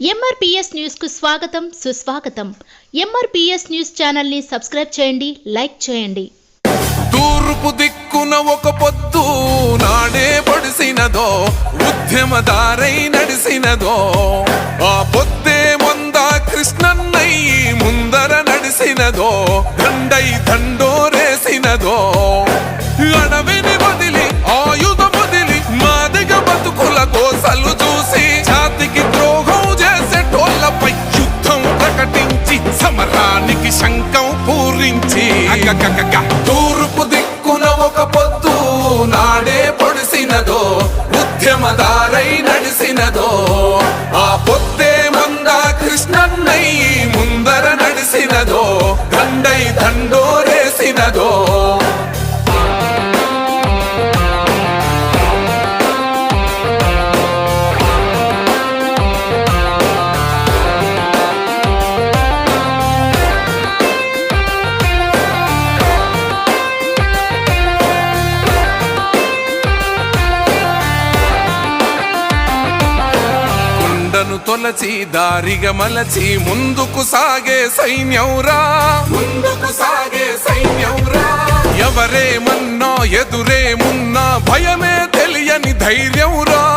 ఎంఆర్పిఎస్ న్యూస్కు స్వాగతం సుస్వాగతం. ఎంఆర్పిఎస్ న్యూస్ ఛానల్ని సబ్స్క్రైబ్ చేయండి లైక్ చేయండి. తూర్పు దిక్కున ఒక పొద్దు నాడే పడిసినదో ఉద్యమదారై నడిసినదో. ఆ పొద్దే మొంద కృష్ణన్నయ్యి ముందర నడిసినదో దండై దండోరేసినదో. శంఖం పూరించి. తూర్పు దిక్కున ఒక పొద్దు నాడే పొడిసినదో ఉద్యమదారై నడిసినదో. ఆ పొద్దే మంద కృష్ణన్నయ్యి ముందర నడిసినదో దండై దండోరేసినదో. తొలచి దారిగా మలచి ముందుకు సాగే సైన్యంరా. ముందుకు సాగే సైన్యంరా. ఎవరేమన్నా ఎదురేమున్నా భయమే తెలియని ధైర్యంరా.